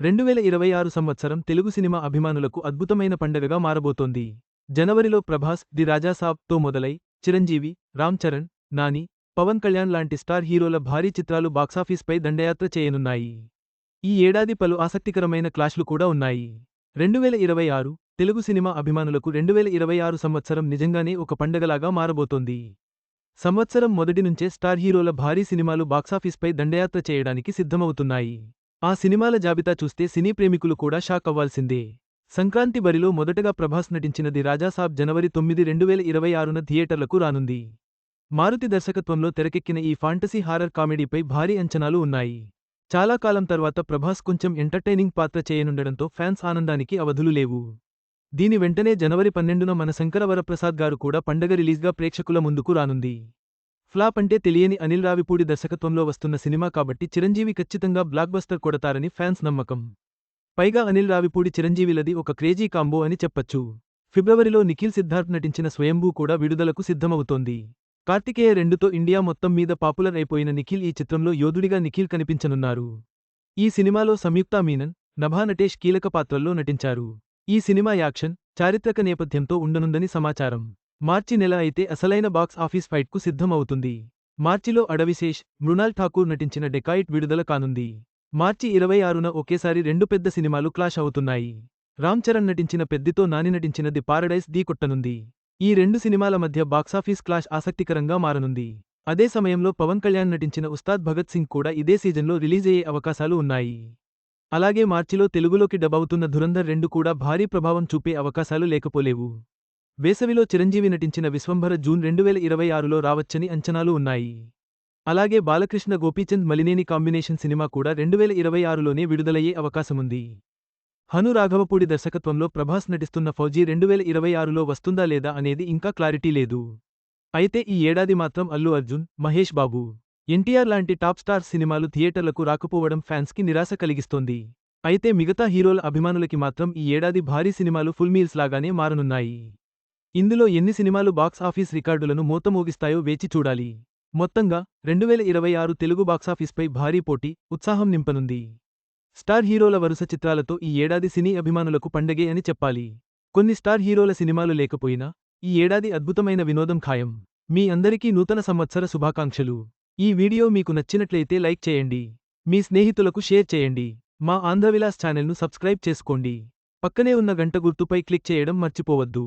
రెండు వేల ఇరవై ఆరు సంవత్సరం తెలుగు సినిమా అభిమానులకు అద్భుతమైన పండగగా మారబోతోంది. జనవరిలో ప్రభాస్ ది రాజాసాబ్తో మొదలై చిరంజీవి రామ్ చరణ్ నాని పవన్ కళ్యాణ్ లాంటి స్టార్ హీరోల భారీ చిత్రాలు బాక్సాఫీస్పై దండయాత్ర చేయనున్నాయి. ఈ ఏడాది పలు ఆసక్తికరమైన క్లాష్లు కూడా ఉన్నాయి. రెండు వేల ఇరవై ఆరు తెలుగు సినిమా అభిమానులకు రెండు వేల ఇరవై ఆరు సంవత్సరం నిజంగానే ఒక పండగలాగా మారబోతోంది. సంవత్సరం మొదటి నుంచే స్టార్ హీరోల భారీ సినిమాలు బాక్సాఫీస్పై దండయాత్ర చేయడానికి సిద్ధమవుతున్నాయి. ఆ సినిమాల జాబితా చూస్తే సినీ ప్రేమికులు కూడా షాక్ అవ్వాల్సిందే. సంక్రాంతి బరిలో మొదటగా ప్రభాస్ నటించినది రాజాసాబ్ జనవరి తొమ్మిది రెండు వేల ఇరవై ఆరున థియేటర్లకు రానుంది. మారుతి దర్శకత్వంలో తెరకెక్కిన ఈ ఫాంటసీ హారర్ కామెడీపై భారీ అంచనాలు ఉన్నాయి. చాలా కాలం తర్వాత ప్రభాస్ కొంచెం ఎంటర్టైనింగ్ పాత్ర చేయనుండడంతో ఫ్యాన్స్ ఆనందానికి అవధులు లేవు. దీని వెంటనే జనవరి పన్నెండున మన శంకరవరప్రసాద్ గారు కూడా పండగ రిలీజ్గా ప్రేక్షకుల ముందుకు రానుంది. ఫ్లాప్ అంటే తెలియని అనిల్ రావిపూడి దర్శకత్వంలో వస్తున్న సినిమా కాబట్టి చిరంజీవి ఖచ్చితంగా బ్లాక్బస్టర్ కొడతారని ఫ్యాన్స్ నమ్మకం. పైగా అనిల్ రావిపూడి చిరంజీవిలది ఒక క్రేజీ కాంబో అని చెప్పచ్చు. ఫిబ్రవరిలో నిఖిల్ సిద్ధార్థ్ నటించిన స్వయంభూ కూడా విడుదలకు సిద్ధమవుతోంది. కార్తికేయ రెండుతో ఇండియా మొత్తం మీద పాపులర్ అయిపోయిన నిఖిల్ ఈ చిత్రంలో యోధుడిగా నిఖిల్ కనిపించనున్నారు. ఈ సినిమాలో సంయుక్తా మీనన్ నభా నటేష్ కీలక పాత్రల్లో నటించారు. ఈ సినిమా యాక్షన్ చారిత్రక నేపథ్యంతో ఉండనుందని సమాచారం. మార్చి నెల అయితే అసలైన బాక్స్ ఆఫీస్ ఫైట్కు సిద్ధం అవుతుంది మార్చిలో అడవిశేష్ మృణాల్ ఠాకూర్ నటించిన డెకాయిట్ విడుదల కానుంది. మార్చి ఇరవై ఆరున ఒకేసారి రెండు పెద్ద సినిమాలు క్లాష్ అవుతున్నాయి. రామ్ చరణ్ నటించిన పెద్దితో నాని నటించిన ది పారడైస్ దీ కొట్టనుంది. ఈ రెండు సినిమాల మధ్య బాక్సాఫీస్ క్లాష్ ఆసక్తికరంగా మారనుంది. అదే సమయంలో పవన్ కళ్యాణ్ నటించిన ఉస్తాద్ భగత్ సింగ్ కూడా ఇదే సీజన్లో రిలీజ్ అయ్యే అవకాశాలు ఉన్నాయి. అలాగే మార్చిలో తెలుగులోకి డబవుతున్న ధురంధర్ రెండు కూడా భారీ ప్రభావం చూపే అవకాశాలు లేకపోలేవు. వేసవిలో చిరంజీవి నటించిన విశ్వంభర జూన్ రెండు వేల ఇరవై ఆరులో రావచ్చని అంచనాలు ఉన్నాయి. అలాగే బాలకృష్ణ గోపీచంద్ మలినేని కాంబినేషన్ సినిమా కూడా రెండు వేల ఇరవై ఆరులోనే విడుదలయ్యే అవకాశముంది. హను రాఘవపూడి దర్శకత్వంలో ప్రభాస్ నటిస్తున్న ఫౌజీ రెండు వేల ఇరవై ఆరులో వస్తుందా లేదా అనేది ఇంకా క్లారిటీ లేదు. అయితే ఈ ఏడాది మాత్రం అల్లు అర్జున్ మహేష్ బాబు ఎన్టీఆర్ లాంటి టాప్ స్టార్ సినిమాలు థియేటర్లకు రాకపోవడం ఫ్యాన్స్కి నిరాశ కలిగిస్తోంది. అయితే మిగతా హీరోల అభిమానులకి మాత్రం ఈ ఏడాది భారీ సినిమాలు ఫుల్ మీల్స్ లాగానే మారనున్నాయి. ఇందులో ఎన్ని సినిమాలు బాక్స్ ఆఫీస్ రికార్డులను మోతమోగిస్తాయో వేచి చూడాలి. మొత్తంగా రెండువేల ఇరవై ఆరు తెలుగు బాక్సాఫీస్పై భారీ పోటీ ఉత్సాహం నింపనుంది. స్టార్ హీరోల వరుస చిత్రాలతో ఈ ఏడాది సినీ అభిమానులకు పండగే అని చెప్పాలి. కొన్ని స్టార్ హీరోల సినిమాలు లేకపోయినా ఈ ఏడాది అద్భుతమైన వినోదం ఖాయం. మీ అందరికీ నూతన సంవత్సర శుభాకాంక్షలు. ఈ వీడియో మీకు నచ్చినట్లయితే లైక్ చేయండి. మీ స్నేహితులకు షేర్ చేయండి. మా ఆంధ్రవిలాస్ ఛానల్ను సబ్స్క్రైబ్ చేసుకోండి. పక్కనే ఉన్న గంట గుర్తుపై క్లిక్ చేయడం మర్చిపోవద్దు.